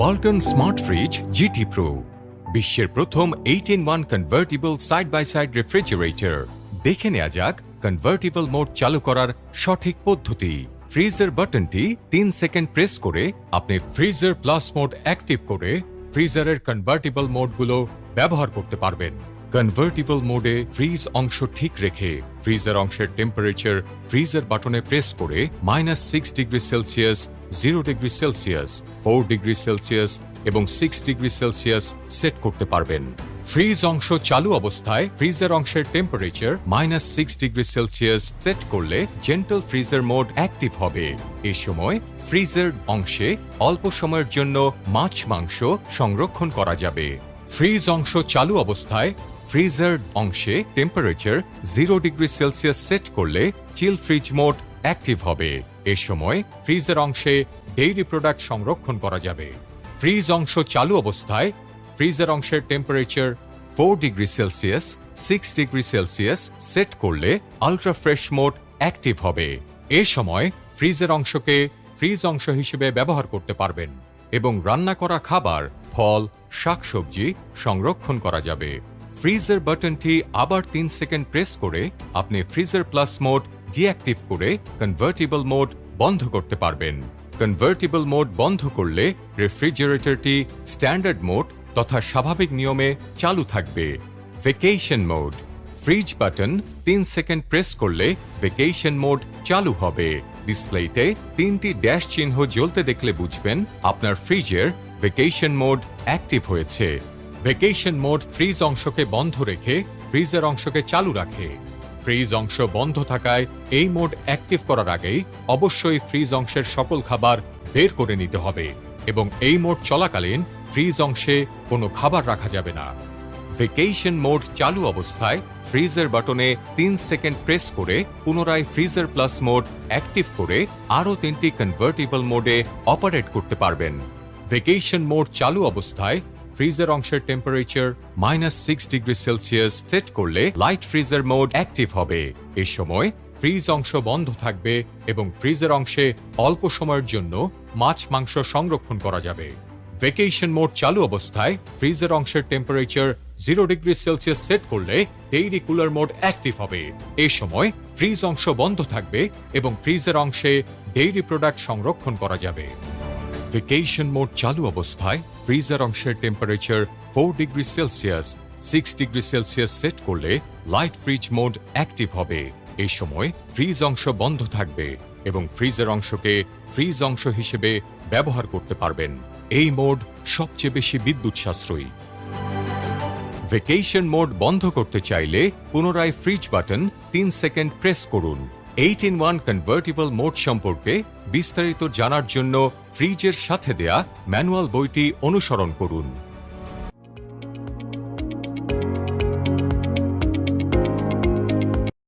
Walton smart fridge GT pro বিশ্বের প্রথম eight in one convertible side by side refrigerator দেখে নেওয়া যাক কনভার্টিবল মোড চালু করার সঠিক পদ্ধতি। ফ্রিজের বাটনটি তিন সেকেন্ড প্রেস করে আপনি ফ্রিজার প্লাস মোড অ্যাক্টিভ করে ফ্রিজারের কনভার্টিবল মোডগুলো ব্যবহার করতে পারবেন। কনভার্টিবল মোডে ফ্রিজ অংশ ঠিক রেখে ফ্রিজার অংশের টেম্পারেচার ফ্রিজার বাটনে প্রেস করে minus six degree Celsius zero degree Celsius four degree Celsius এবং সিক্স ডিগ্রি সেলসিয়াস সেট করতে পারবেন। ফ্রিজ অংশ চালু অবস্থায় ফ্রিজার অংশের temperature minus six degree Celsius set করলে জেন্টাল ফ্রিজার মোড অ্যাক্টিভ হবে। এ সময় ফ্রিজার অংশে অল্প সময়ের জন্য মাছ মাংস সংরক্ষণ করা যাবে। ফ্রিজ অংশ চালু অবস্থায় ফ্রিজার অংশে temperature zero degree Celsius set করলে চিল ফ্রিজ মোড অ্যাক্টিভ হবে। এ সময় ফ্রিজার অংশে ডেইরি প্রোডাক্ট সংরক্ষণ করা যাবে। ফ্রিজ অংশ চালু অবস্থায় ফ্রিজার অংশের temperature four degree Celsius six degree Celsius set করলে আলট্রা ফ্রেশ মোড অ্যাক্টিভ হবে। এ সময় ফ্রিজের অংশকে ফ্রিজ অংশ হিসেবে ব্যবহার করতে পারবেন এবং রান্না করা খাবার, ফল, শাকসবজি সংরক্ষণ করা যাবে। ফ্রিজার বাটনটি আবার তিন সেকেন্ড প্রেস করে আপনি ফ্রিজার প্লাস মোড ডিঅ্যাক্টিভ করে কনভার্টিবল মোড বন্ধ করতে পারবেন। কনভার্টিবল মোড বন্ধ করলে রেফ্রিজারেটরটি স্ট্যান্ডার্ড মোড তথা স্বাভাবিক নিয়মে চালু থাকবে। ভেকেশন মোড ফ্রিজ বাটন তিন সেকেন্ড প্রেস করলে ভেকেশন মোড চালু হবে। ডিসপ্লেতে তিনটি ড্যাশ চিহ্ন জ্বলতে দেখলে বুঝবেন আপনার ফ্রিজের ভেকেশন মোড অ্যাক্টিভ হয়েছে। ভেকেশন মোড ফ্রিজ অংশকে বন্ধ রেখে ফ্রিজের অংশকে চালু রাখে। ফ্রিজ অংশ বন্ধ থাকায় এই মোড অ্যাক্টিভ করার আগেই অবশ্যই ফ্রিজ অংশের সকল খাবার বের করে নিতে হবে এবং এই মোড চলাকালীন ফ্রিজ অংশে কোনো খাবার রাখা যাবে না। ভেকেশন মোড চালু অবস্থায় ফ্রিজের বাটনে তিন সেকেন্ড প্রেস করে পুনরায় ফ্রিজার প্লাস মোড অ্যাক্টিভ করে আরও তিনটি কনভার্টেবল মোডে অপারেট করতে পারবেন। ভেকেশন মোড চালু অবস্থায় ফ্রিজার অংশের temperature minus six degree Celsius set করলে লাইট ফ্রিজার মোড অ্যাক্টিভ হবে। এ সময় ফ্রিজ অংশ বন্ধ থাকবে এবং ফ্রিজের অংশে অল্প সময়ের জন্য মাছ মাংস সংরক্ষণ করা যাবে। ভেকেশন মোড চালু অবস্থায় ফ্রিজের অংশের temperature zero degree Celsius set করলে ডেইরি কুলার মোড অ্যাক্টিভ হবে। এ সময় ফ্রিজ অংশ বন্ধ থাকবে এবং ফ্রিজের অংশে ডেইরি প্রোডাক্ট সংরক্ষণ করা যাবে। ভেকেশন মোড চালু অবস্থায় ফ্রিজার অংশের temperature four degree Celsius six degree Celsius set করলে লাইট ফ্রিজ মোড অ্যাক্টিভ হবে। এই সময় ফ্রিজ অংশ বন্ধ থাকবে এবং ফ্রিজের অংশকে ফ্রিজ অংশ হিসেবে ব্যবহার করতে পারবেন। এই মোড সবচেয়ে বেশি বিদ্যুৎ সাশ্রয়ী। ভেকেশন মোড বন্ধ করতে চাইলে পুনরায় ফ্রিজ বাটন তিন সেকেন্ড প্রেস করুন। Eight in one convertible mode সম্পর্কে বিস্তারিত জানার জন্য ফ্রিজের সাথে দেয়া ম্যানুয়াল বইটি অনুসরণ করুন।